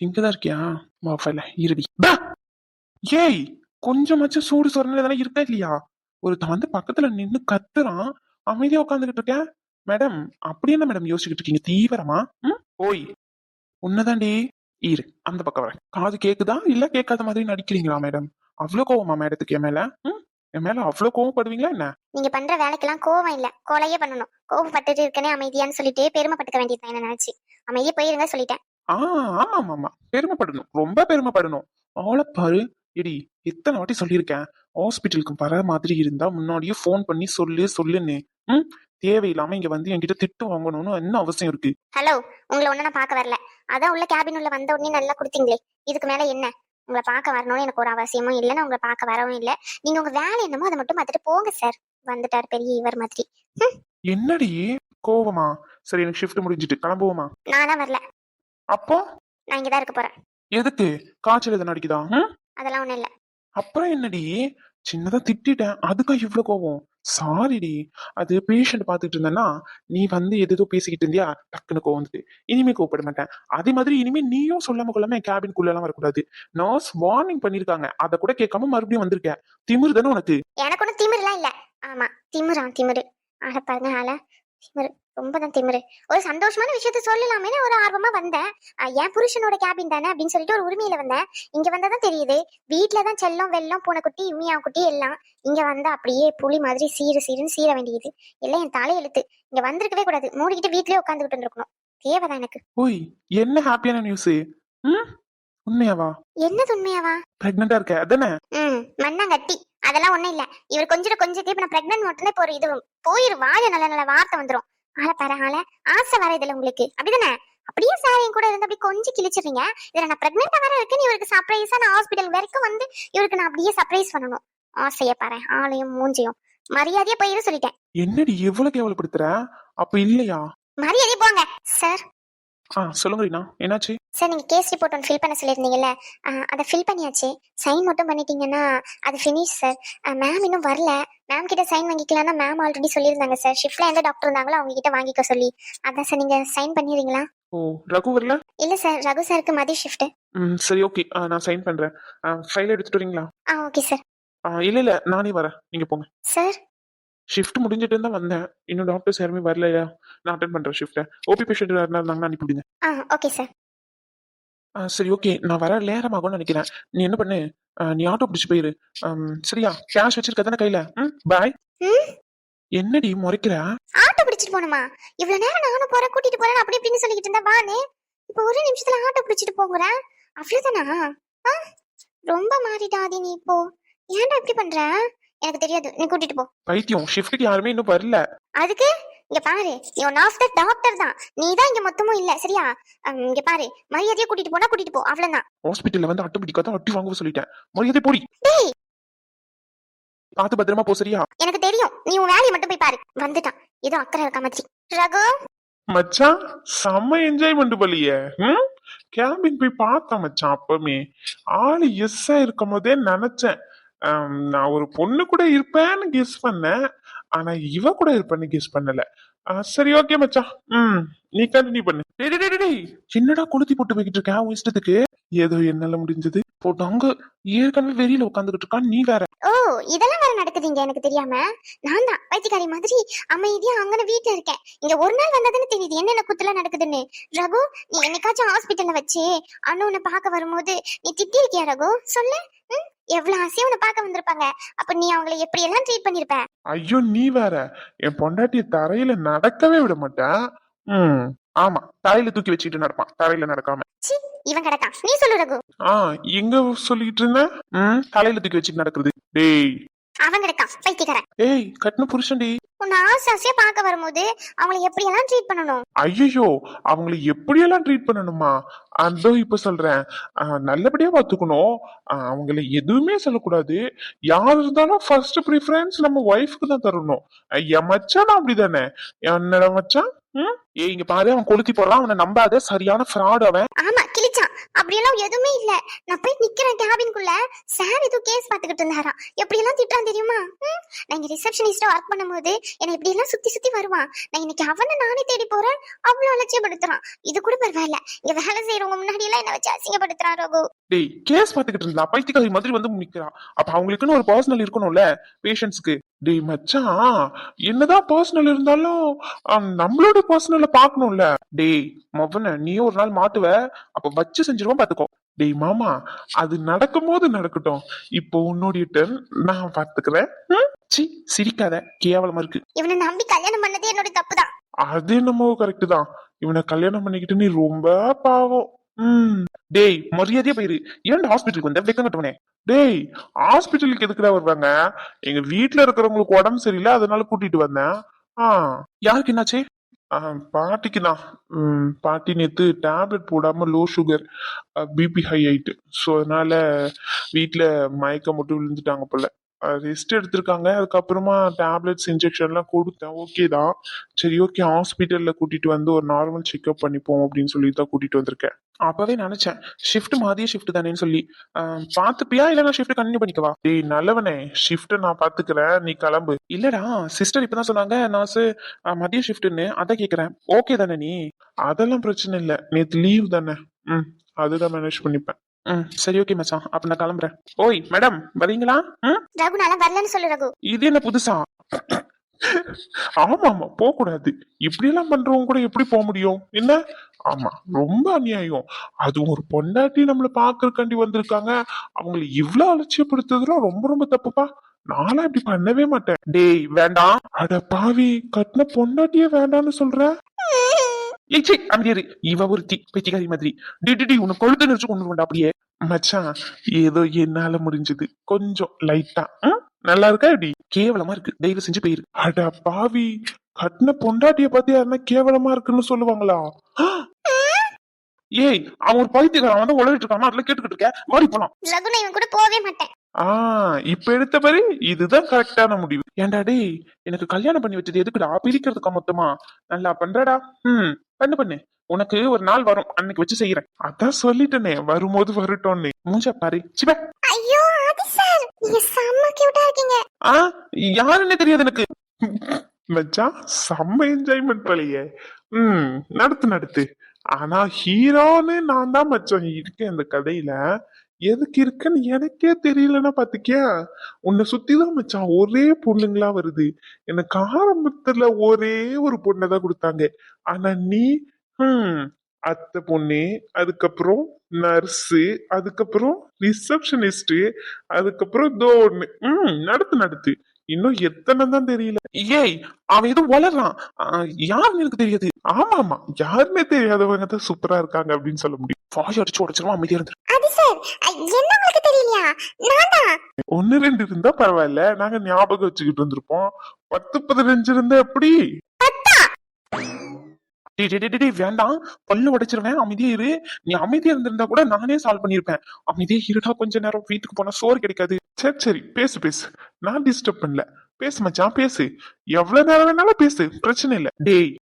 இங்கதான் இருக்கியா? மாஃபைல இருடி. ஏய் கொஞ்சமாச்சும் சூடு சொரணை இதெல்லாம் இருக்கா இல்லையா? ஒருத்தன் வந்து பக்கத்துல நின்னு கத்துறான். அமைதியா உட்காந்துக்கிட்டு இருக்கேன் மேடம் அப்படி என்ன மேடம் யோசிச்சுக்கிட்டு இருக்கீங்க? தீவிரமா? ம்? ஓய் உன்னதாண்டி. இரு அந்த பக்கம் வரேன். காது கேக்குதா? இல்ல கேட்காத மாதிரி நடிக்கிறீங்களா மேடம்? அவ்வளவு கோவமா மேடத்துக்கு என் மேல? ம்? என் மேல அவ்வளவு கோவப்படுவீங்களா என்ன? நீங்க பண்ற வேலைக்கெல்லாம் கோவம் இல்ல. கொலையே பண்ணணும். கோவப்பட்டுட்டு இருக்கனே அமைதியான்னு சொல்லிட்டு பெருமைப்பட்டுக்க வேண்டியது என்ன நினைச்சு. அமைதியே போயிருங்க சொல்லிட்டேன். ஆ ஆமா ஆமா ஆமா பெருமைப்படணும். ரொம்ப பெருமைப்படணும். அவளை பாரு. இடி எத்தனை வாட்டி சொல்லியிருக்கேன். ஹாஸ்பிட்டலுக்கு வர மாதிரி இருந்தா முன்னாடியே ஃபோன் பண்ணி சொல்லு சொல்லுன்னு. ம்? தேவையில்லாம இங்க வந்து என்கிட்ட திட்டு வாங்கணும்னு என்ன அவசியம் இருக்கு? ஹலோ உங்களை ஒண்ணு நான் பார்க்க வரல. அதான் உள்ள கேபின் உள்ள வந்த உடனே நல்லா கொடுத்தீங்களே. இதுக்கு மேல என்ன? உங்களை பார்க்க வரணும்னு எனக்கு ஒரு அவசியமும் இல்லை. நான் உங்களை பார்க்க வரவும் இல்லை. நீங்க உங்க வேலை என்னமோ அதை மட்டும் பார்த்துட்டு போங்க சார் வந்துட்டார் பெரிய இவர் மாதிரி. என்னடி? கோவமா? சரி எனக்கு ஷிஃப்ட் முடிஞ்சிட்டு. கிளம்புவோமா? நானா வரல. அப்போ? நான் இங்கதான் இருக்க போறேன். எதுக்கு? காய்ச்சல் எதனா அடிக்குதா? அதெல்லாம் ஒண்ணும் இல்ல. அப்புறம் என்னடி? சின்னதா திட்டிட்டேன். அதுக்கா இவ்வளவு கோவம்? சாரிடி அது பேஷண்ட் பார்த்துட்டு இருந்தேன்னா நீ வந்து எதோ பேசிக்கிட்டு இருந்தியா? டக்குன்னு கோவம் வந்துட்டு இனிமே கோவப்பட மாட்டேன். அதே மாதிரி இனிமே நீயும் சொல்லாம கொள்ளாம என் கேபின்குள்ள எல்லாம் வரக்கூடாது. நர்ஸ் வார்னிங் பண்ணிருக்காங்க. அதை கூட கேட்காம மறுபடியும் வந்திருக்க திமிரு தானே உனக்கு? எனக்கு ஒன்றும் திமிருலாம் இல்ல. ஆமா திமிரா திமிரு. ஆட பாருங்க ஆள. திமிரு. ரொம்ப தான் திமிரு. ஒரு சந்தோஷமான விஷயத்த சொல்லலாமே ஒரு ஆர்வமா வந்தேன். என் புருஷனோட கேபின் தானே அப்படின்னு சொல்லிட்டு ஒரு உரிமையில வந்தேன். இங்க வந்தாதான் தெரியுது. வீட்டுல தான் செல்லம் வெல்லம் பூனைக்குட்டி இம்மியா குட்டி எல்லாம் இங்க வந்தா அப்படியே புலி மாதிரி சீரு சீருன்னு சீர வேண்டியது. எல்லாம் என் தலையெழுத்து இங்க வந்திருக்கவே கூடாது. மூடிக்கிட்டு வீட்லயே உட்காந்துக்கிட்டு இருந்திருக்கணும். தேவைதான் எனக்கு. ஓய் என்ன ஹாப்பியான நியூஸ் உண்மையாவா? என்னது உண்மையாவா? பிரெக்னண்டா இருக்க அதானே? ம் மண்ணாங்கட்டி. அதெல்லாம் ஒண்ணும் இல்ல. இவர் கொஞ்சம் கொஞ்சம் இப்ப நான் பிரெக்னன்ட் மட்டும்தான் இப்போ ஒரு இது போயிரு வாய நல்ல நல்ல வார்த்தை வந்துரும். ஆள பாரு ஆள ஆசை வர இதுல உங்களுக்கு. அப்படிதானே? அப்படியே சார் என் கூட இருந்து அப்படி கொஞ்சம் கிழிச்சிடுறீங்க. இதுல நான் பிரெக்னெண்டா வர இருக்குன்னு இவருக்கு சர்ப்ரைஸா நான் ஹாஸ்பிட்டல் வரைக்கும் வந்து இவருக்கு நான் அப்படியே சர்ப்ரைஸ் பண்ணணும். ஆசைய பாரு ஆளையும் மூஞ்சியும். மரியாதையா போயிரு சொல்லிட்டேன். என்னடி எவ்வளவு கேவலப்படுத்துற அப்ப இல்லையா? மரியாதையா போங்க சார் ஆ சொல்லுங்க ரீனா. என்னாச்சு? சார் நீங்க கேஸ் ரிப்போர்ட் ஒன்று ஃபில் பண்ண சொல்லியிருந்தீங்கல்ல அஹ், அதை ஃபில் பண்ணியாச்சு. சைன் மட்டும் பண்ணிட்டீங்கன்னா அது ஃபினிஷ் சார். மேம் இன்னும் வரல. மேம் கிட்ட சைன் வாங்கிக்கலாம்னா மேம் ஆல்ரெடி சொல்லியிருந்தாங்க சார். ஷிஃப்ட்ல எந்த டாக்டர் இருந்தாங்களோ அவங்க கிட்ட வாங்கிக்க சொல்லி. அதான் சார் நீங்க சைன் பண்ணிடுறீங்களா? ஓ ரகு வரல? இல்ல சார் ரகு சாருக்கு மதிய ஷிஃப்ட் ம் சரி ஓகே நான் சைன் பண்றேன். ஃபைல் எடுத்துட்டு வரீங்களா? ஆ ஓகே சார். இல்ல இல்ல நானே வரேன். நீங்க போங்க. சார் ஷிஃப்ட் முடிஞ்சிட்டு தான் வந்தேன். இன்னும் டாக்டர்ஸ் யாருமே வரலையா? நான் அட்டன் பண்றேன் ஷிஃப்ட்டை ஓபி பேஷண்ட் யாருனா இருந்தாங்கன்னா அனுப்பிவிடுங்க ஆ ஓகே சார் ஆ, சரி ஓகே நான் வர நேரமாகும்னு நினைக்கிறேன். நீ என்ன பண்ணு? நீ ஆட்டோ பிடிச்சு போயிரு. சரியா? கேஷ் வச்சிருக்க தானே கையில? ம் பாய் என்னடி முறைக்கிற? ஆட்டோ பிடிச்சிட்டு போகணுமா? இவ்வளவு நேரம் நானும் போறேன் கூட்டிட்டு போறேன் அப்படி இப்படின்னு சொல்லிக்கிட்டு இருந்தா வானே. இப்போ ஒரு நிமிஷத்துல ஆட்டோ பிடிச்சிட்டு போகிறேன் அவ்வளவுதானா? ரொம்ப மாறிட்டாதி நீ இப்போ. ஏன்டா இப்படி பண்ற? எனக்கு தெரியாது. நீ கூட்டிட்டு போ. பைத்தியம் ஷிஃப்ட்டுக்கு யாருமே இன்னும் வரல. அதுக்கு? இங்க பாரு. நீ ஒன் ஆஃப் த டாக்டர் தான். நீ தான் இங்க மொத்தமும் இல்ல. சரியா? அம், இங்க பாரு. மரியாதையா கூட்டிட்டு போனா கூட்டிட்டு போ. அவ்வளவுதான். ஹாஸ்பிட்டல்ல வந்து அட்டு பிடிக்காத அட்டி வாங்க சொல்லிட்டேன். மரியாதை போடி. டேய்! பார்த்து பத்திரமா போ சரியா? எனக்கு தெரியும். நீ உன் வேலையை மட்டும் போய் பாரு. வந்துட்டான். ஏதோ அக்கறை இருக்க மாதிரி. ரகு? மச்சான் செம்ம என்ஜாய்மெண்ட் பலிய ம்? கேபின் போய் பார்த்தேன் மச்சான் அப்பமே. ஆளு எஸ்ஸா இருக்கும் போதே நினைச்சேன். நான் ஒரு பொண்ணு கூட இருப்பேன்னு கெஸ் பண்ணேன். ஆனா இவ கூட இருப்பேன்னு கெஸ் பண்ணல. சரி ஓகே மச்சான். ம் நீ கண்டினியூ பண்ணு. டேய், டேய், டேய், டேய், என்னடா கொளுத்தி போட்டு போய்கிட்டு இருக்கேன் உன் இஷ்டத்துக்கு. ஏதோ என்னால முடிஞ்சது. போட்டாங்க ஏற்கனவே வெளியில உட்காந்துக்கிட்டு இருக்கான் நீ வேற. ஓ இதெல்லாம் வேற நடக்குது இங்க எனக்கு தெரியாம. நான் தான் பைத்தியக்காரி மாதிரி அமைதியா அங்கன வீட்டுல இருக்கேன். இங்க ஒரு நாள் வந்ததுன்னு தெரியுது என்னென்ன குத்துல நடக்குதுன்னு. ரகு நீ என்னைக்காச்சும் ஹாஸ்பிட்டல்ல வச்சு அண்ணு உன்னை பார்க்க வரும்போது நீ திட்டி இருக்கியா ரகு? சொல்லு ம்? எவ்வளவு உன்னை பார்க்க வந்திருப்பாங்க. அப்ப நீ அவங்கள எப்படி எல்லாம் ட்ரீட் பண்ணிருப்ப? ஐயோ நீ வேற. என் பொண்டாட்டிய தரையில நடக்கவே விட மாட்டேன் ம் ஆமா. தலையில தூக்கி வச்சுக்கிட்டு நடப்பான். தரையில நடக்காம. சி இவன் கிடக்கான். நீ சொல்லு ரகு. ஆ எங்க சொல்லிட்டு இருந்த? ம் தலையில தூக்கி வச்சுட்டு நடக்குது டேய். அவன் கிடக்கான். பைத்தியக்காரன். ஏய் கட்டின புருஷன்டி. உன்னை ஆசை பார்க்க வரும்போது அவங்கள எப்படி எல்லாம் ட்ரீட் பண்ணணும்? ஐயோ அவங்கள எப்படியெல்லாம் ட்ரீட் பண்ணணுமா? அதோ இப்ப சொல்றேன். நல்லபடியா பாத்துக்கணும். அவங்கள எதுவுமே சொல்லக்கூடாது. யார் இருந்தாலும் ஃபர்ஸ்ட் ப்ரிஃபரன்ஸ் நம்ம ஒய்ஃப்க்கு தான் தரணும். என் மச்சான் அப்படிதானே? என்னடா மச்சான் ஏய் இங்க பாரு அவன் கொளுத்தி போடுறான் அவனை நம்பாத சரியான ஃப்ராட் அவன். ஆமா கிழிச்சான். அப்படியெல்லாம் எதுவுமே இல்ல. நான் போய் நிக்கிறேன் கேபின்குள்ள. சார் ஏதோ கேஸ் பாத்துக்கிட்டு இருந்தாராம். எப்படி எல்லாம் திட்டான் தெரியுமா நான் இங்க ரிசப்ஷனிஸ்டா ஒர்க் பண்ணும்போது என்னை இப்படி எல்லாம் சுத்தி சுத்தி வருவான். நான் இன்னைக்கு அவனை நானே தேடி போறேன். அவ்வளவு அலட்சியப்படுத்துறான். இது கூட பரவாயில்ல. இங்க வேலை செய்யறவங்க முன்னாடி எல்லாம் என்ன வச்சு அசிங்கப்படுத்துறான் ரகு. டேய் கேஸ் பாத்துக்கிட்டு இருந்தா பைத்தியக்காரி மாதிரி வந்து நிக்கிறா அப்ப அவங்களுக்குன்னு ஒரு பர்சனல் இருக்கணும்ல பேஷண்ட்ஸ்க்கு டேய் மச்சான் என்னதான் பர்சனல் இருந்தாலும் நம்மளோட பர்சனல பாக்கணும்ல டேய் மொவன நீ ஒரு நாள் மாட்டுவ அப்ப வச்சு செஞ்சிருவோம் பாத்துக்கோ. டேய் மாமா அது நடக்கும்போது நடக்கட்டும். இப்போ உன்னுடைய turn நான் பாத்துக்கிறேன்? சீ சிரிக்காத. கேவலமா இருக்கு. இவனை நம்பி கல்யாணம் பண்ணதே என்னோட தப்பு தான் அது என்னமோ கரெக்ட் தான். இவனை கல்யாணம் பண்ணிக்கிட்டு நீ ரொம்ப பாவம். ம். டேய் மரியாதையா போயிரு. ஏன் ஹாஸ்பிட்டலுக்கு வந்த? வெக்கம் கட்டவனே. டேய் ஹாஸ்பிட்டலுக்கு எதுக்குடா வருவாங்க? எங்க வீட்டுல இருக்கிறவங்களுக்கு உடம்பு சரியில்லை அதனால கூட்டிட்டு வந்தேன். ஆ. யாருக்கு என்னாச்சு? பாட்டிக்கு தான். பாட்டி நேற்று டேப்லெட் போடாமல் லோ சுகர் பிபி ஹை ஆயிட்டு. ஸோ அதனால வீட்டில் மயக்கம் மட்டும் விழுந்துட்டாங்க போல. ரெஸ்ட் எடுத்திருக்காங்க. அதுக்கப்புறமா டேப்லெட்ஸ் இன்ஜெக்ஷன்லாம் கொடுத்தேன். ஓகே தான். சரி ஓகே ஹாஸ்பிட்டலில் கூட்டிட்டு வந்து ஒரு நார்மல் செக்அப் பண்ணிப்போம் அப்படின்னு சொல்லி தான் கூட்டிட்டு வந்திருக்கேன். அப்பவே நினைச்சேன் ஷிஃப்ட் மாதிரியே ஷிஃப்ட் தானேன்னு சொல்லி. பார்த்துப்பியா? இல்லை நான் ஷிஃப்ட் கண்டினியூ பண்ணிக்கவா? டேய் நல்லவனே. ஷிஃப்ட்டை நான் பார்த்துக்கிறேன். நீ கிளம்பு. இல்லடா சிஸ்டர் இப்பதான் சொன்னாங்க நர்ஸ் மதிய ஷிஃப்ட்டுன்னு அதை கேட்குறேன் ஓகே தானே நீ? அதெல்லாம் பிரச்சனை இல்லை. நேற்று லீவ் தானே. ம் அதுதான் மேனேஜ் பண்ணிப்பேன். ம் சரி ஓகே மச்சான். அப்ப நான் கிளம்புறேன். ஓய் மேடம் வரீங்களா ம்? ரகு நல்லா வரலன்னு சொல்லு ரகு. இது என்ன புதுசா? ஆமா ஆமா போக கூடாது இப்படி எல்லாம் பண்றவங்க கூட எப்படி போக முடியும்? என்ன? ஆமா ரொம்ப அநியாயம். அதுவும் ஒரு பொண்டாட்டி நம்மள பாக்குறக்காண்டி வந்திருக்காங்க. அவங்களை இவ்வளவு அலட்சியப்படுத்துறதுலாம் ரொம்ப ரொம்ப தப்புப்பா. நானும் இப்படி பண்ணவே மாட்டேன். டேய் வேண்டாம். அட பாவி கட்டின பொண்டாட்டியே வேண்டாம்னு சொல்ற? ஏய் சே அமைதியாரு இவ ஒருத்தி பைத்தியக்காரி மாதிரி. டி டி டி உன்னை கொழுத்து நினைச்சு கொண்டு வந்தா அப்படியே. மச்சான் ஏதோ என்னால முடிஞ்சது. கொஞ்சம் லைட்டா நல்லா இருக்கா எப்படி? கேவலமா இருக்கு. தயவு செஞ்சு போயிரு. அட பாவி. கட்டின பொண்டாட்டிய பத்தி யாருன்னா கேவலமா இருக்குன்னு சொல்லுவாங்களா! ஏய் அவன் ஒரு பைத்தியக்காரன். அவன் தான் உலகிட்டு இருக்கான் அதெல்லாம் கேட்டுக்கிட்டு இருக்க வாடி போலாம். ரகு நான் இவன் கூட போகவே மாட்டேன். ஆ இப்ப எடுத்த பாரு இதுதான் கரெக்டான முடிவு. ஏன்டா டேய் எனக்கு கல்யாணம் பண்ணி வச்சது எதுக்குடா? பிரிக்கிறதுக்கா மொத்தமா? நல்லா பண்றடா. ம். பண்ணு பண்ணு. உனக்கு ஒரு நாள் வரும். அன்னைக்கு வச்சு செய்யறேன் அதான் சொல்லிட்டேனே. வரும்போது வரட்டும்னு. மூஞ்ச பாரு. சிவ ஐயோ ஆதி சார். நீங்க செம்ம கியூட்டா இருக்கீங்க. ஆ? யாருன்னே தெரியாது எனக்கு. மச்சான் செம்ம என்ஜாய்மெண்ட் போலயே. ம் நடத்து நடத்து. ஆனா ஹீரோன்னு நான் தான் மச்சான் இருக்கேன் இந்த கதையில. எதுக்கு இருக்குன்னு எனக்கே தெரியலன்னா பாத்துக்கியா? உன்னை சுத்திதான் மச்சான் ஒரே பொண்ணுங்களா வருது. எனக்கு ஆரம்பத்துல ஒரே ஒரு பொண்ணை தான் கொடுத்தாங்க. ஆனா நீ ஹம் அத்தை பொண்ணு அதுக்கப்புறம் நர்ஸு அதுக்கப்புறம் ரிசப்ஷனிஸ்ட் அதுக்கப்புறம் தோன்னு ஒண்ணு ம் நடத்து நடத்து. இன்னும் எத்தனை தான் தெரியல. ஏய் அவன் எதுவும் வளர்றான் யாருன்னு எனக்கு தெரியாது. ஆமா ஆமா யாருமே தெரியாதவங்க தான் சூப்பரா இருக்காங்க அப்படின்னு சொல்ல முடியும். வாய் அடிச்சு உடச்சிருவான் அமைதியா இருந்து. சார் என்ன உங்களுக்கு தெரியலையா? நான் தான். ஒன்னு ரெண்டு இருந்தா பரவாயில்ல. நாங்க ஞாபகம் வச்சுக்கிட்டு இருந்திருப்போம். பத்து பதினஞ்சு இருந்தா எப்படி? வேண்டாம். பல்லு உடைச்சிருவேன். அமைதியா இரு. நீ அமைதியா இருந்திருந்தா கூட நானே சால்வ் பண்ணிருப்பேன் அமைதியா இருடா கொஞ்ச நேரம். வீட்டுக்கு போனா சோறு கிடைக்காது. சரி சரி. பேசு பேசு. நான் டிஸ்டர்ப் பண்ணல. பேசு மச்சான் பேசு. எவ்வளவு நேரம் வேணாலும் பேசு. பிரச்சனை இல்ல. டேய்.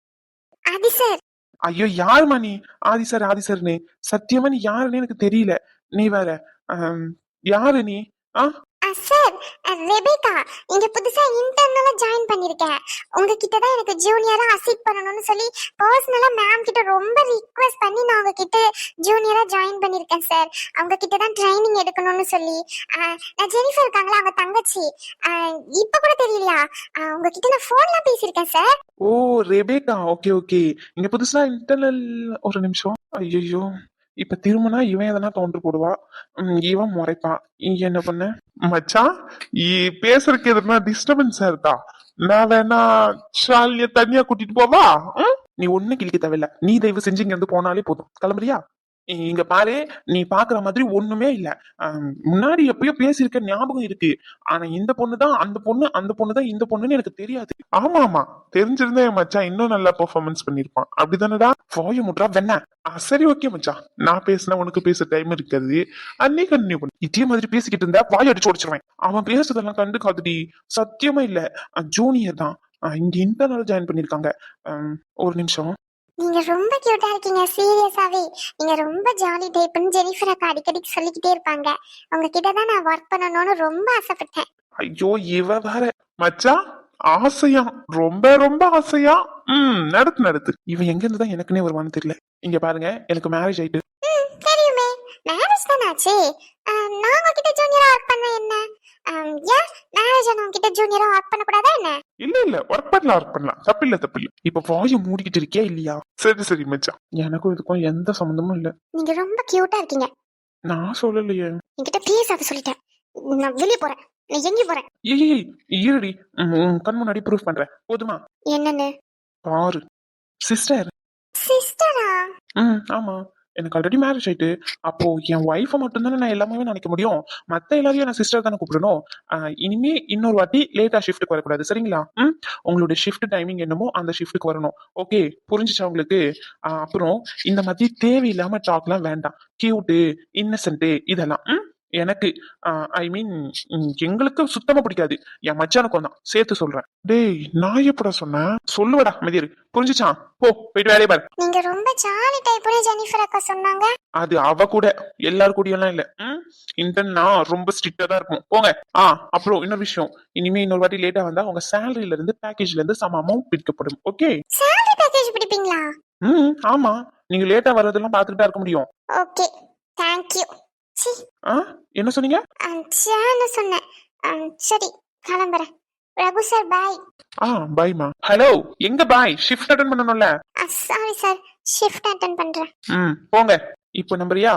ஆதி சார். ஐயோ யாருமா நீ? ஆதி சார் ஆதி சார்னு. சத்தியமா நீ யாருன்னு எனக்கு தெரியல. நீ வேற யாரு நீ? ஆ? சார் ரெபேக்கா இங்க புதுசா இன்டர்னலா ஜாயின் பண்ணிருக்கேன். உங்ககிட்ட தான் எனக்கு ஜூனியரா அசிட் பண்ணணும்னு சொல்லி பர்சனலா மேம் கிட்ட ரொம்ப ரிக்வெஸ்ட் பண்ணி நான் உங்ககிட்ட ஜூனியரா ஜாயின் பண்ணிருக்கேன் சார் அவங்க கிட்ட தான் ட்ரைனிங் எடுக்கணும்னு சொல்லி. நான் ஜெனிஃபர் இருக்காங்களா அவங்க தங்கச்சி. இப்ப கூட தெரியலையா? உங்ககிட்ட நான் போன்ல பேசியிருக்கேன் sir oh Rebecca okay okay இங்க புதுசா இன்டர்னல் ஒரு நிமிஷம். ஐயோ இப்ப திரும்பினா இவன் எதனா தோன்று போடுவா? இவன் முறைப்பான். இங்க என்ன பண்ண? மச்சான் பேசுறதுக்கு எதுனா டிஸ்டர்பன்ஸா இருக்கா? நான் வேணா ஷாலிய தனியா கூட்டிட்டு போவா? நீ ஒண்ணு கிழிக்க தேவையில்ல. நீ தயவு செஞ்சு இங்க இருந்து போனாலே போதும். கிளம்புறியா? இங்க பாரு நீ பாக்குற மாதிரி ஒண்ணுமே இல்ல. முன்னாடி எப்பயோ பேசியிருக்க ஞாபகம் இருக்கு. ஆனா இந்த பொண்ணு தான் அந்த பொண்ணு அந்த பொண்ணு தான் இந்த பொண்ணுன்னு எனக்கு தெரியாது. ஆமா ஆமா. தெரிஞ்சிருந்தா என் மச்சான் இன்னும் நல்லா பெர்ஃபார்மன்ஸ் பண்ணிருப்பான் அப்படிதானடா? போய முட்ரா வெண்ண. சரி ஓகே மச்சான். நான் பேசினா உனக்கு பேச டைம் இருக்காது. அன்னே கண்டினியூ பண்ணு. இதே மாதிரி பேசிக்கிட்டு இருந்தா வாய் அடிச்சு உடச்சிருவேன். அவன் பேசுறதெல்லாம் கண்டு காதுடி சத்தியமா இல்ல. ஜூனியர் தான். இங்க இன்டர்னல் ஜாயின் பண்ணிருக்காங்க ஒரு நிமிஷம். நீங்க ரொம்ப கியூட்டா இருக்கீங்க. சீரியஸாவே நீங்க ரொம்ப ஜாலி டைப்னு ஜெனிஃபர் அக்கா அடிக்கடி சொல்லிக்கிட்டே இருப்பாங்க. உங்ககிட்ட தான் நான் ஒர்க் பண்ணணும்னு ரொம்ப ஆசைப்பட்டேன். ஐயோ இவ வேற. மச்சான் ஆசையா. ரொம்ப ரொம்ப ஆசையா. ம் நடத்து நடத்து. இவன் எங்க இருந்து தான் எனக்குன்னே வருவான்னு தெரியல. இங்க பாருங்க எனக்கு மேரேஜ் ஆயிட்டு மேரேஜ் தானே ஆச்சு? ஆஹ், நான் உங்ககிட்ட ஜூனியரா ஒர்க் பண்ண என்ன? ஏன் மேரேஜ் ஆன உங்ககிட்ட ஜூனியரா ஒர்க் பண்ணக்கூடாதா என்ன? இல்ல இல்ல ஒர்க் பண்ணலாம் ஒர்க் பண்ணலாம். தப்பில்ல தப்பில்ல. இப்ப வாயை மூடிக்கிட்டு இருக்கியா இல்லையா? சரி சரி மச்சான். எனக்கும் இதுக்கும் எந்த சம்மந்தமும் இல்ல. நீங்க ரொம்ப கியூட்டா இருக்கீங்க. நான் சொல்லலையே. என்கிட்ட பேசாத சொல்லிட்டேன் நான் வெளியே போறேன். நான் போறேன். ஏய் உன் கண் முன்னாடி ப்ரூஃப் பண்றேன். போதுமா? என்னன்னு? பாரு. சிஸ்டர் சிஸ்டரா ம் ஆமா. எனக்கு ஆல்ரெடி மேரேஜ் ஆயிட்டு அப்போ என் ஒய்ஃபை மட்டும்தானே நான் எல்லாமே நினைக்க முடியும். மத்த எல்லாரையும் நான் சிஸ்டர் தானே கூப்பிடணும். இனிமே இன்னொரு வாட்டி லேட்டா ஷிஃப்ட்டுக்கு வரக்கூடாது. சரிங்களா? ம்? உங்களுடைய ஷிஃப்ட் டைமிங் என்னமோ அந்த ஷிஃப்ட்டுக்கு வரணும். ஓகே புரிஞ்சுச்சா உங்களுக்கு? அப்புறம் இந்த மாதிரி தேவையில்லாம டாக்லாம் வேண்டாம். கியூட்டு இன்னசென்ட்டு இதெல்லாம். ம்? எனக்கு ஐ மீன் எங்களுக்கு சுத்தமா பிடிக்காது. என் மச்சானுக்கும் தான் சேர்த்து சொல்றேன். டேய் நான் எப்படா சொன்னேன்? சொல்லுவடா மதியர் புரிஞ்சுச்சா? போ போயிட்டு வேலையை பாரு. நீங்க ரொம்ப ஜாலி டைப்னு ஜெனிஃபர் அக்கா சொன்னாங்க. அது அவ கூட. எல்லாரு கூடயெல்லாம் இல்ல. இன்டர்னா ரொம்ப ஸ்ட்ரிக்டா தான் இருக்கும் போங்க. ஆ அப்புறம் இன்னொரு விஷயம். இனிமே இன்னொரு வாட்டி லேட்டா வந்தா உங்க சேலரியில இருந்து பேக்கேஜ்ல இருந்து சம அமௌண்ட் பிடிக்கப்படும் ஓகே சேலரி பேக்கேஜ் பிடிப்பீங்களா? ம் ஆமா. நீங்க லேட்டா வர்றதெல்லாம் பார்த்துட்டு தான் இருக்க முடியும். ஓகே தேங்க்யூ சி ஆ? என்ன சொன்னீங்க? சேன்னு சொன்னேன். சரி கிளம்புறேன். ரகு சார் பாய் ஆ பாய்மா ஹலோ எங்க பாய் ஷிஃப்ட் அட்டன் பண்ணணும்ல? சாரி சார் ஷிஃப்ட் அட்டன் பண்றேன். ம் போங்க. இப்போ நம்புறியா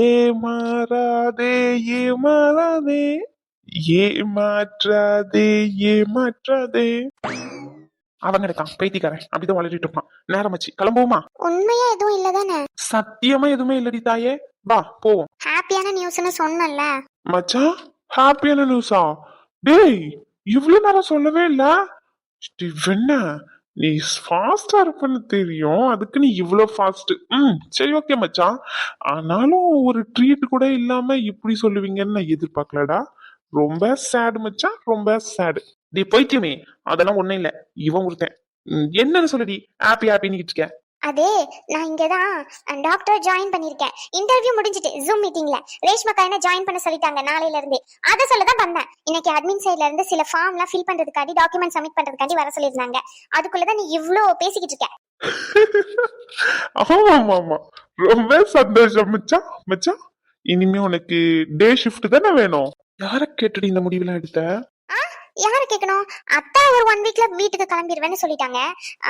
ஏமாறாதே ஏமாறாதே. ஏமாற்றாதே ஏமாற்றாதே. அவங்க இருக்கான் பைத்தியக்காரன் அப்படிதான் வளரிட்டு இருப்பான். நேரம் வச்சு கிளம்புவோமா? உண்மையா எதுவும் இல்ல தானே? சத்தியமா எதுவுமே இல்லடி தாயே. வா போவோம். ஹாப்பியான நியூஸ்னு சொன்னல மச்சான் ஹாப்பியான நியூஸா டேய் இவ்வளவு நேரம் சொல்லவே இல்ல. என்ன நீ ஃபாஸ்டா இருப்பன்னு தெரியும். அதுக்கு நீ இவ்வளவு ஃபாஸ்ட் ம் சரி ஓகே மச்சான் ஆனாலும் ஒரு ட்ரீட் கூட இல்லாம இப்படி சொல்லுவீங்கன்னு நான் எதிர்பார்க்கலடா. ரொம்ப சேடு மச்சான் ரொம்ப சேடு டே போயிட்டுமே அதெல்லாம் ஒண்ணும் இல்ல. இவன் ஒருத்தன். என்னன்னு சொல்லுடி. ஹாப்பி ஹாப்பின்னு இருக்க. அது நான் இங்க தான் டாக்டர் ஜாயின் பண்ணிருக்கேன் இன்டர்வியூ முடிஞ்சிட்டு ஜூம் மீட்டிங்ல ரேஷ்மாக்கா என்ன ஜாயின் பண்ண சொல்லிட்டாங்க நாளையில இருந்து. அதை சொல்ல தான் வந்தேன். இன்னைக்கு அட்மின் சைடுல இருந்து சில ஃபார்ம்லாம் ஃபில் பண்றதுக்காண்டி டாக்குமெண்ட் சப்மிட் பண்றதுக்காண்டி வர சொல்லியிருந்தாங்க. அதுக்குள்ள தான் நீ இவ்ளோ பேசிக்கிட்டு இருக்க. ஆமா ஆமா ஆமா. ரொம்ப சந்தோஷம் மச்சான் மச்சான் இனிமே உனக்கு டே ஷிஃப்ட் தானே வேணும். யார கேட்டுடி இந்த முடிவுலாம் எடுத்த? யாரை கேட்கணும்? அத்தா ஒரு ஒன் வீக்ல வீட்டுக்கு கிளம்பிடுவேன்னு சொல்லிட்டாங்க.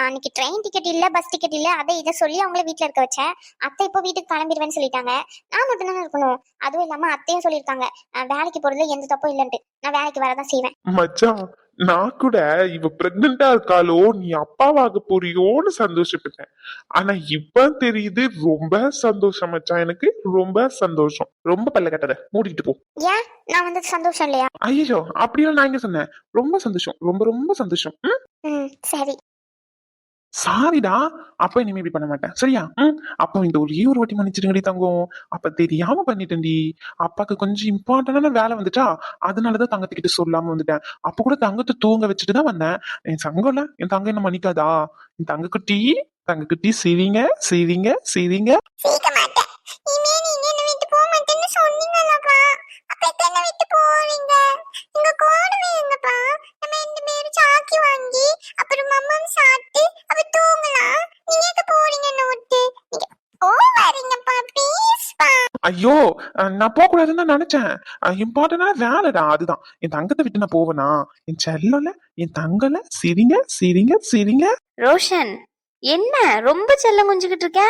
அன்னைக்கு ட்ரெயின் டிக்கெட் இல்ல பஸ் டிக்கெட் இல்ல அதை இதை சொல்லி அவங்கள வீட்டுல இருக்க வச்சேன். அத்தை இப்போ வீட்டுக்கு கிளம்பிடுவேன்னு சொல்லிட்டாங்க. நான் மட்டும் தானே இருக்கணும். அதுவும் இல்லாம அத்தையும் சொல்லியிருக்காங்க. வேலைக்கு போறதுல எந்த தப்பும் இல்லைன்ட்டு. நான் வேலைக்கு வரதான் செய்வேன். மச்சான் நான் கூட இவ பிரெக்னண்டா இருக்காளோ நீ அப்பாவாக போறியோன்னு சந்தோஷப்பட்டேன். ஆனா இப்ப தெரியுது ரொம்ப சந்தோஷம் மச்சான் எனக்கு ரொம்ப சந்தோஷம். ரொம்ப பல்ல கட்டத மூடிட்டு போ. ஏன்? நான் வந்து சந்தோஷம் இல்லையா? ஐயோ அப்படியெல்லாம் நான் எங்க சொன்னேன்? ரொம்ப சந்தோஷம் ரொம்ப ரொம்ப சந்தோஷம். ம் சரி. சாரிடா அப்ப இனிமே இப்படி பண்ண மாட்டேன். சரியா? ம். அப்போ இந்த ஒரே ஒரு வாட்டி மன்னிச்சிடுங்கடி தங்கம். அப்ப தெரியாம பண்ணிட்டேன்டி. அப்பாக்கு கொஞ்சம் இம்பார்ட்டன்டான வேலை வந்துட்டா அதனாலதான் தங்கத்துக்கிட்ட சொல்லாம வந்துட்டேன். அப்ப கூட தங்கத்தை தூங்க வச்சுட்டு தான் வந்தேன். என் தங்கம்ல என் தங்கம் என்ன மன்னிக்காதா? என் தங்க குட்டி தங்க குட்டி சிரிங்க சிரிங்க சிரிங்க. சீக்க மாட்டேன். இனிமே நீங்க என்ன விட்டு போக மாட்டேன்னு சொன்னீங்கல்லப்பா. அப்ப எப்ப என்ன விட்டு போவீங்க? நீங்க கூடவே இருங்கப்பா. நம்ம ரெண்டு பேரும் சாக்கி ஐயோ நான் போக கூடாதுன்னு தான் நினைச்சேன். இம்பார்ட்டன்டா வேலைடா அதுதான். என் தங்கத்தை விட்டு நான் போவேனா? என் செல்லல என் தங்கல சிரிங்க சிரிங்க சிரிங்க. ரோஷன் என்ன? ரொம்ப செல்லம் கொஞ்சிக்கிட்டு இருக்க?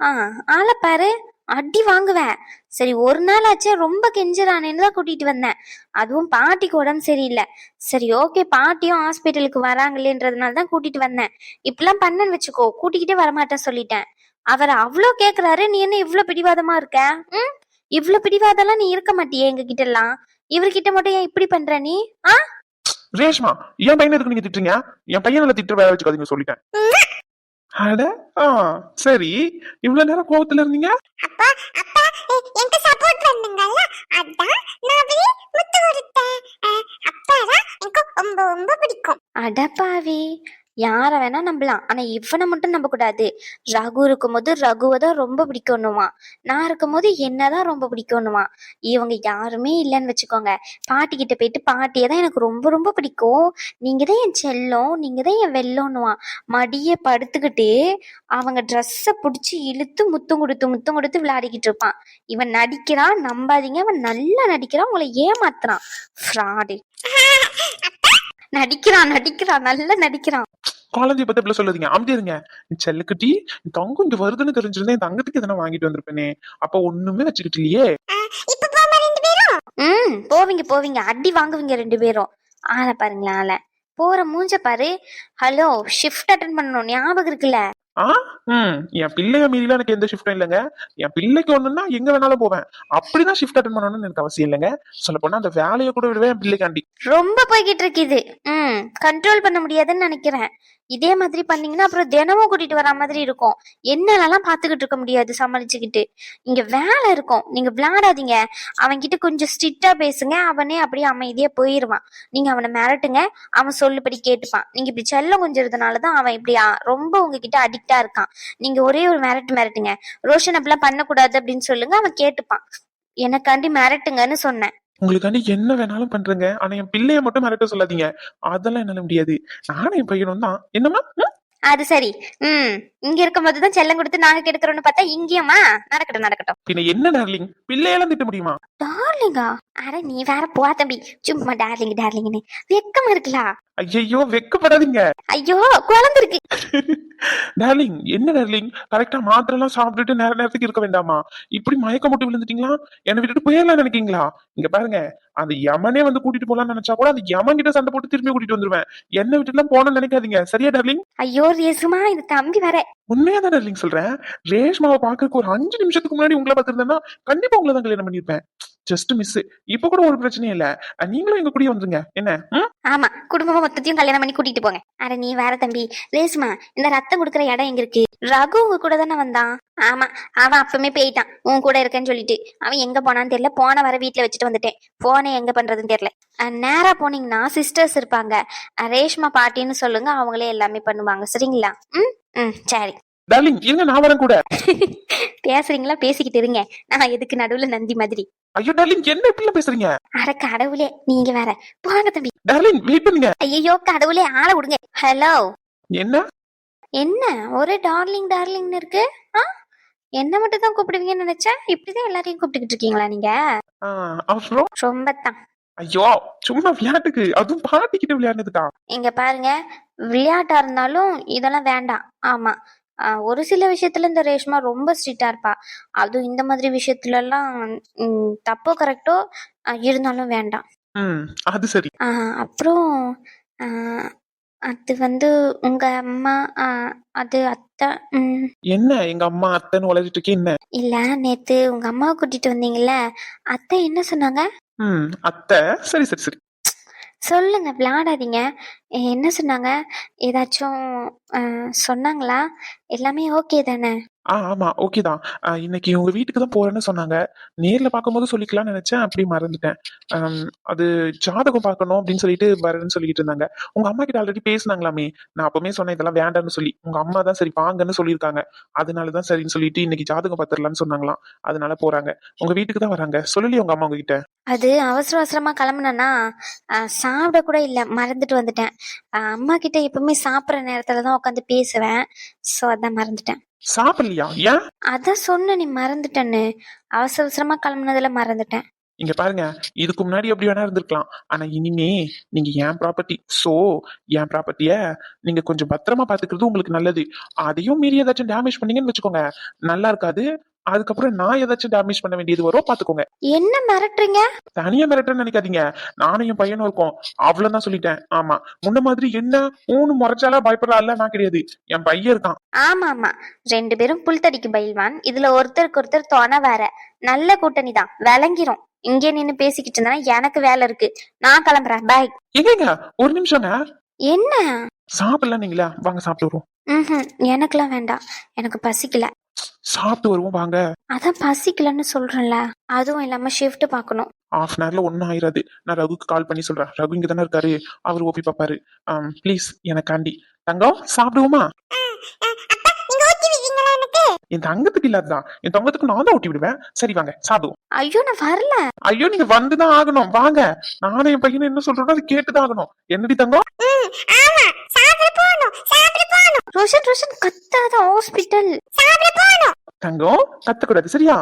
ஆ ஆளை பாரு. அடி வாங்குவேன். சரி ஒரு நாள் ஆச்சே ரொம்ப கெஞ்சுறானேன்னு தான் கூட்டிட்டு வந்தேன். அதுவும் பாட்டிக்கு உடம்பு சரியில்லை. சரி ஓகே பாட்டியும் ஹாஸ்பிட்டலுக்கு வராங்களேன்றதுனால தான் கூட்டிட்டு வந்தேன். இப்படிலாம் பண்ணன்னு வச்சுக்கோ. கூட்டிக்கிட்டே வரமாட்டேன் சொல்லிட்டேன். அவர் அவ்வளோ கேக்குறாரு நீ என்ன இவ்வளோ பிடிவாதமா இருக்க? ம்? இவ்வளோ பிடிவாதம்லாம் நீ இருக்க மாட்டியே எங்க கிட்ட எல்லாம் இவர்கிட்ட மட்டும் ஏன் இப்படி பண்ற நீ? ஆ? ரேஷ்மா என் பையனை இருக்கு நீங்க திட்டுறீங்க? என் பையனை திட்டு வேலை வச்சுக்காதீங்க சொல்லிட்டேன். அட ஆ சரி. இவ்வளவு நேரம் கோவத்துல இருந்தீங்க? அப்பா அப்பா எனக்கு சப்போர்ட் பண்ணுங்கல்ல? அதான் நான் போய் முத்து கொடுத்தேன் அப்பாதான் எனக்கு ரொம்ப ரொம்ப பிடிக்கும். அடப்பாவி. யாரை வேணா நம்பலாம். ஆனா இவனை மட்டும் நம்ப கூடாது. ரகு இருக்கும்போது ரகுவை தான் ரொம்ப பிடிக்கணுமா? நான் இருக்கும்போது என்னதான் ரொம்ப பிடிக்கணுமா? இவங்க யாருமே இல்லைன்னு வச்சுக்கோங்க. பாட்டி கிட்ட போயிட்டு பாட்டியை தான் எனக்கு ரொம்ப ரொம்ப பிடிக்கும். நீங்க தான் என் செல்லம். நீங்க தான் என் வெள்ளம்னுவான் மடிய படுத்துக்கிட்டு அவங்க ட்ரெஸ்ஸை பிடிச்சி இழுத்து முத்தம் கொடுத்து முத்தம் கொடுத்து விளையாடிக்கிட்டு இருப்பான். இவன் நடிக்கிறான். நம்பாதீங்க. அவன் நல்லா நடிக்கிறான். உங்களை ஏமாத்துறான். ஃப்ராடு நடிக்கிறான் நடிக்கிறான் நல்லா நடிக்கிறான். குழந்தைய பத்தி இப்படி சொல்லாதீங்க. அமைதி இருங்க. செல்லக்குட்டி தங்கம் இங்க வருதுன்னு தெரிஞ்சிருந்தா என் தங்கத்துக்கு எதனா வாங்கிட்டு வந்திருப்பேனே. அப்ப ஒண்ணுமே வச்சுக்கிட்டு இல்லையே. ம் போவீங்க போவீங்க. அடி வாங்குவீங்க ரெண்டு பேரும். ஆளை பாருங்களேன் ஆளை. போற மூஞ்ச பாரு. ஹலோ ஷிஃப்ட் அட்டன் பண்ணணும். ஞாபகம் இருக்குல்ல? ஆ? ம். என் பிள்ளைய மீறிலாம் எனக்கு எந்த ஷிஃப்டும் இல்லைங்க. என் பிள்ளைக்கு ஒண்ணுன்னா எங்க வேணாலும் போவேன். அப்படிதான் ஷிஃப்ட் அட்டன் பண்ணணும்னு எனக்கு அவசியம் இல்லைங்க. சொல்ல போனா அந்த வேலையை கூட விடுவேன் என் பிள்ளைக்காண்டி. ரொம்ப போய்கிட்டு இருக்குது ம். கண்ட்ரோல் பண்ண முடியாதுன்னு நினைக்கிறேன். இதே மாதிரி பண்ணீங்கன்னா அப்புறம் தினமும் கூட்டிட்டு வர மாதிரி இருக்கும். என்னாலலாம் பாத்துக்கிட்டு இருக்க முடியாது சமாளிச்சுக்கிட்டு. இங்க வேலை இருக்கும். நீங்க விளையாடாதீங்க. அவன்கிட்ட கொஞ்சம் ஸ்ட்ரிக்டா பேசுங்க. அவனே அப்படியே அமைதியா போயிருவான். நீங்க அவனை மிரட்டுங்க. அவன் சொல்லுபடி கேட்டுப்பான். நீங்க இப்படி செல்லம் கொஞ்சறதுனாலதான் அவன் இப்படி ரொம்ப உங்ககிட்ட அடிக்டா இருக்கான். நீங்க ஒரே ஒரு மிரட்டு மிரட்டுங்க. ரோஷன் அப்படிலாம் பண்ணக்கூடாது அப்படின்னு சொல்லுங்க. அவன் கேட்டுப்பான். எனக்காண்டி மிரட்டுங்கன்னு சொன்னேன். உங்களுக்காண்டி என்ன வேணாலும் பண்றேங்க. ஆனா என் பிள்ளைய மட்டும் மிரட்ட சொல்லாதீங்க. அதெல்லாம் என்னால முடியாது. நானும் என் பையனும் தான். என்னமா? அது சரி. ம். இங்க இருக்கும்போது தான் செல்லம் கொடுத்து நாங்க கெடுக்கிறோம்னு பார்த்தா இங்கேயுமா நடக்கட்டும் நடக்கட்டும். பின்ன என்ன டார்லிங்? பிள்ளையெல்லாம் திட்ட முடியுமா? டார்லிங்கா? அட நீ வேற போ தம்பி. சும்மா டார்லிங் டார்லிங்னு வெக்கமா இருக்குலா ஐயையோ வெக்கப்படாதீங்க. ஐயோ குழந்தை இருக்கு. டார்லிங் என்ன டார்லிங் கரெக்டா மாத்திரை எல்லாம் சாப்பிட்டுட்டு நேர நேரத்துக்கு இருக்க வேண்டாமா? இப்படி மயக்க போட்டு விழுந்துட்டீங்களா? என்னை விட்டுட்டு போயிடலாம் நினைக்கீங்களா? இங்க பாருங்க அந்த யமனே வந்து கூட்டிட்டு போலாம்னு நினைச்சா கூட அந்த யமன் கிட்ட சண்டை போட்டு திரும்பி கூட்டிட்டு வந்துருவேன். என்ன விட்டுட்டு எல்லாம் போனோம்னு நினைக்காதீங்க. சரியா டார்லிங் ஐயோ ரேசுமா இந்த தம்பி வேற. உண்மையா தான் டார்லிங் சொல்றேன். ரேஷ்மாவை பாக்குறதுக்கு ஒரு அஞ்சு நிமிஷத்துக்கு முன்னாடி உங்களை பார்த்திருந்தேன்னா கண்டிப்பா உங்களை தான் கல்யாணம் பண்ணிருப்பேன் ஜஸ்ட் மிஸ் இப்ப கூட ஒரு பிரச்சனையும் இல்ல. நீங்களும் எங்க கூடயே வந்துருங்க. என்ன? ஆமா. குடும்பமா மொத்தத்தையும் கல்யாணம் பண்ணி கூட்டிட்டு போங்க. அட நீ வேற தம்பி. ரேஷ்மா இந்த ரத்தம் கொடுக்குற இடம் எங்க இருக்கு? ரகு உங்க கூட தானே வந்தான்? ஆமா. அவன் அப்பவுமே போயிட்டான். உன் கூட இருக்கேன்னு சொல்லிட்டு. அவன் எங்க போனான்னு தெரியல. போன வர வீட்டுல வச்சுட்டு வந்துட்டேன். போனே எங்க பண்றதுன்னு தெரியல. நேரா போனீங்கன்னா சிஸ்டர்ஸ் இருப்பாங்க. ரேஷ்மா பாட்டின்னு சொல்லுங்க. அவங்களே எல்லாமே பண்ணுவாங்க. சரிங்களா? ம்? ம். சரி. டார்லிங் இருங்க நான் வரேன் கூட. பேசுறீங்களா? பேசிக்கிட்டு இருங்க. நான் எதுக்கு நடுவுல நந்தி மாதிரி? ஐயோ டார்லிங் என்ன இப்படி பேசுறீங்க? அட கடவுளே நீங்க வேற. போங்க தம்பி. டார்லிங் வெயிட் பண்ணுங்க. ஐயோ கடவுளே ஆளை விடுங்க. ஹலோ என்ன? என்ன? ஒரே டார்லிங் டார்லிங்னு இருக்கு? ஆ? என்ன மட்டும் தான் கூப்பிடுவீங்கன்னு நினைச்சேன். இப்படிதான் எல்லாரையும் கூப்பிட்டுக்கிட்டு இருக்கீங்களா நீங்க? அப்புறம்? ரொம்ப தான். ஐயோ சும்மா விளையாட்டுக்கு. அதுவும் பாட்டிக்கிட்ட விளையாடுனதுக்கா இங்க பாருங்க. விளையாட்டா இருந்தாலும் இதெல்லாம் வேண்டாம். ஆமா. ஒரு சில விஷயத்துல இந்த ரேஷ்மா ரொம்ப ஸ்ட்ரிக்டா இருப்பா. அதுவும் இந்த மாதிரி விஷயத்துல எல்லாம் ம், தப்போ கரெக்டோ இருந்தாலும் வேண்டாம். அது சரி. அப்புறம் அது வந்து உங்க அம்மா அது அத்தை என்ன? எங்க அம்மா அத்தைன்னு உழைச்சிட்டு இருக்கே என்ன? இல்ல நேத்து உங்க அம்மாவை கூட்டிட்டு வந்தீங்கல்ல அத்தை என்ன சொன்னாங்க? அத்தை. சரி சரி சரி. சொல்லுங்க விளாடாதீங்க என்ன சொன்னாங்க? ஏதாச்சும் சொன்னாங்களா? எல்லாமே ஓகே தானே? ஆ ஆமா. ஓகே தான். ஆ, இன்னைக்கு உங்க வீட்டுக்கு தான் போறேன்னு சொன்னாங்க. நேர்ல பார்க்கும்போது சொல்லிக்கலாம்னு நினைச்சேன். அப்படி மறந்துட்டேன். ஆம், அது ஜாதகம் பார்க்கணும் அப்படின்னு சொல்லிட்டு வரேன்னு சொல்லிட்டு இருந்தாங்க. உங்க அம்மா கிட்ட ஆல்ரெடி பேசினாங்களாமே. நான் அப்பவுமே சொன்னேன் இதெல்லாம் வேண்டாம்னு சொல்லி. உங்க அம்மா தான் சரி வாங்கன்னு சொல்லியிருக்காங்க. அதனாலதான் சரின்னு சொல்லிட்டு இன்னைக்கு ஜாதகம் பார்த்துடலாம்னு சொன்னாங்களாம். அதனால போறாங்க. உங்க வீட்டுக்கு தான் வராங்க. சொல்லலையே உங்க அம்மா உங்ககிட்ட? அது அவசர அவசரமா கிளம்புனேன்னா அஹ், சாப்பிட கூட இல்லை. மறந்துட்டு வந்துட்டேன். அஹ், அம்மா கிட்ட எப்பவுமே சாப்பிட்ற நேரத்துல தான் உட்காந்து பேசுவேன். ஸோ அதான் மறந்துட்டேன். சாப்பிடலையா? ஏன்? அதான் சொன்ன நீ மறந்துட்டேன்னு. அவசர அவசரமா கிளம்புனதுல மறந்துட்டேன். இங்க பாருங்க இதுக்கு முன்னாடி எப்படி வேணா இருந்திருக்கலாம். ஆனா இனிமே நீங்க என் ப்ராப்பர்ட்டி சோ என் ப்ராப்பர்ட்டிய நீங்க கொஞ்சம் பத்திரமா பாத்துக்கிறது உங்களுக்கு நல்லது. அதையும் மீறி ஏதாச்சும் டேமேஜ் பண்ணீங்கன்னு வச்சுக்கோங்க. நல்லா இருக்காது. அதுக்கப்புறம் நான் ஏதாச்சும் டேமேஜ் பண்ண வேண்டியது வரும் பாத்துக்கோங்க. என்ன மிரட்டுறீங்க? தனியா மிரட்டன்னு நினைக்காதீங்க. நானும் என் பையனும் இருக்கோம். அவ்வளவுதான் சொல்லிட்டேன். ஆமா. முன்ன மாதிரி என்ன ஊனு முறைச்சாலா பயப்படலாம் நான் கிடையாது. என் பையன் இருக்கான். ஆமா ஆமா. ரெண்டு பேரும் புல்தடிக்கு பயில்வான். இதுல ஒருத்தருக்கு ஒருத்தர் துணை வேற. நல்ல கூட்டணி தான். விளங்கிரும். இங்கே நின்னு பேசிக்கிட்டு இருந்தா எனக்கு வேலை இருக்கு. நான் கிளம்புறேன். பாய் எங்கங்க? ஒரு நிமிஷங்க. என்ன? சாப்பிடல நீங்களா வாங்க சாப்பிட்டு வருவோம். ம் எனக்குலாம் வேண்டாம். எனக்கு பசிக்கல. சாப்பிட்டு வருவோம் வாங்க. அதான் பசிக்கலன்னு சொல்றேன்ல அதுவும் இல்லாம ஷிஃப்ட் பார்க்கணும். ஹாஃப் அன் ஹவர்ல ஒன்றும் ஆயிராது. நான் ரகுக்கு கால் பண்ணி சொல்றேன். ரகு இங்க தானே இருக்காரு. அவர் ஓபி பாப்பாரு. ப்ளீஸ் எனக்காண்டி தங்கம் சாப்பிடுவோமா? என் தங்கத்துக்கு இல்லாததான் என் தங்கத்துக்கு நான் தான் ஊட்டி விடுவேன். சரி வாங்க சாப்பிடுவோம். ஐயோ நான் வரல. ஐயோ நீங்க வந்துதான் ஆகணும். வாங்க. நானும் என் பையனை என்ன சொல்றோம் அது கேட்டுதான் ஆகணும். என்னடி தங்கம் ரோஷன் ரோஷன் கத்தாத ஹாஸ்பிட்டல் தங்கம் கத்தக்கூடாது சரியா?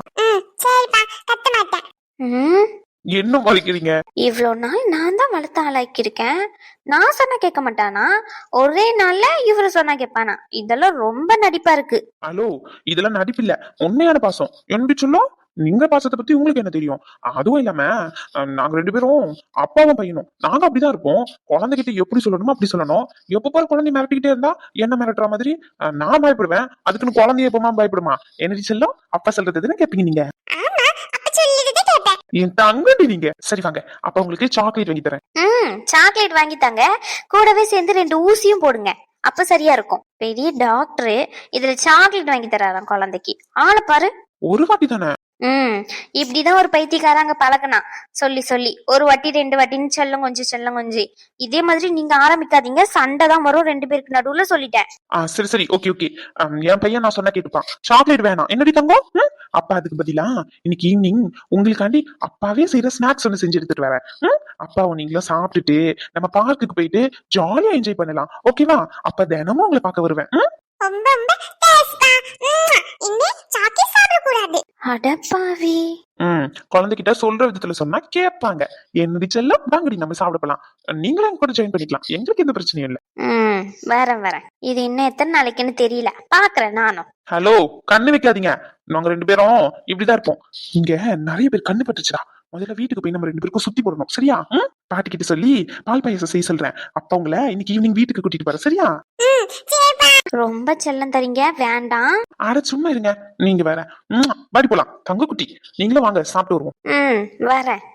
ம் என்ன வலிக்கிறீங்க? இவ்வளோ நாள் நான் தான் வளர்த்து ஆளாக்கியிருக்கேன். நான் சொன்னா கேட்க மாட்டானா? ஒரே நாள்ல இவரு சொன்னா கேட்பானா? இதெல்லாம் ரொம்ப நடிப்பா இருக்கு. ஹலோ இதெல்லாம் நடிப்பில்ல. உண்மையான பாசம். எப்படி சொல்லும் நீங்க பாசத்தை பத்தி உங்களுக்கு என்ன தெரியும்? அதுவும் இல்லாம நாங்க ரெண்டு பேரும் அப்பாவும் பையனும். நாங்க அப்படிதான் இருப்போம். குழந்தைகிட்ட எப்படி சொல்லணுமோ அப்படி சொல்லணும். எப்ப பாரு குழந்தை மிரட்டிக்கிட்டே இருந்தா என்ன மிரட்டுற மாதிரி? நான் பயப்படுவேன். அதுக்குன்னு குழந்தைய எப்பமா பயப்படுமா? என்னடி செல்லம் அப்பா சொல்றது எதுன்னு கேப்பீங்க நீங்க? என் தங்கடி நீங்க. சரி வாங்க அப்ப உங்களுக்கு சாக்லேட் வாங்கி தரேன். ம் சாக்லேட் வாங்கி தாங்க. கூடவே சேர்ந்து ரெண்டு ஊசியும் போடுங்க. அப்ப சரியா இருக்கும். பெரிய டாக்டரு இதுல சாக்லேட் வாங்கி தராராம் குழந்தைக்கு. ஆளை பாரு. ஒரு வாட்டி தானே? ம். இப்படிதான் ஒரு பைத்தியக்காரங்க பழகுனா சொல்லி சொல்லி. ஒரு வாட்டி ரெண்டு வாட்டின்னு செல்லம் கொஞ்சம் செல்லம் கொஞ்சி. இதே மாதிரி நீங்க ஆரம்பிக்காதீங்க. சண்டை தான் வரும். ரெண்டு பேருக்கு நடுவுல சொல்லிட்டேன். ஆ சரி சரி. Okay okay. என் பையன் நான் சொன்னா கேட்டுப்பான். சாக்லேட் வேணாம். என்னடி தங்கம்? அப்பா அதுக்கு பதிலா? இன்னைக்கு ஈவினிங் உங்களுக்காண்டி அப்பாவே செய்யற ஸ்நாக்ஸ் ஒன்று செஞ்சு எடுத்துட்டு வரேன்? அப்பாவும் நீங்களும் சாப்பிட்டுட்டு நம்ம பார்க்குக்கு போயிட்டு ஜாலியா என்ஜாய் பண்ணலாம். ஓகேவா அப்ப தினமும் உங்களை பார்க்க வருவேன். அடப்பாவி ம் குழந்தைகிட்ட சொல்ற விதத்துல சொன்னா கேட்பாங்க. என்னடி செல்லம்? வாங்கடி நம்ம சாப்பிட போலாம் நீங்களும் கூட ஜாயின் பண்ணிக்கலாம். எங்களுக்கு எந்த பிரச்சனையும் இல்லை. ம் வரேன் வரேன். இது இன்னும் எத்தனை நாளைக்குன்னு தெரியல. பாக்குறேன் நானும். ஹலோ கண்ணு வைக்காதீங்க. நாங்க ரெண்டு பேரும் இப்படிதான் இருப்போம். இங்க நிறைய பேர் கண்ணு பட்டுச்சுடா. முதல்ல வீட்டுக்கு போய் நம்ம ரெண்டு பேருக்கும் சுத்தி போடணும். சரியா? பாட்டி கிட்ட சொல்லி பால் பாயசம் செய்ய சொல்றேன். அப்ப உங்களை இன்னைக்கு ஈவினிங் வீட்டுக்கு கூட்டிட்டு போறேன். சரியா? ரொம்ப செல்லம் தரீங்க. வேண்டாம். அட சும்மா இருங்க. நீங்க வேற. வாடி போலாம். தங்க குட்டி நீங்களும் வாங்க சாப்பிட்டு வருவோம். ம் வரேன்.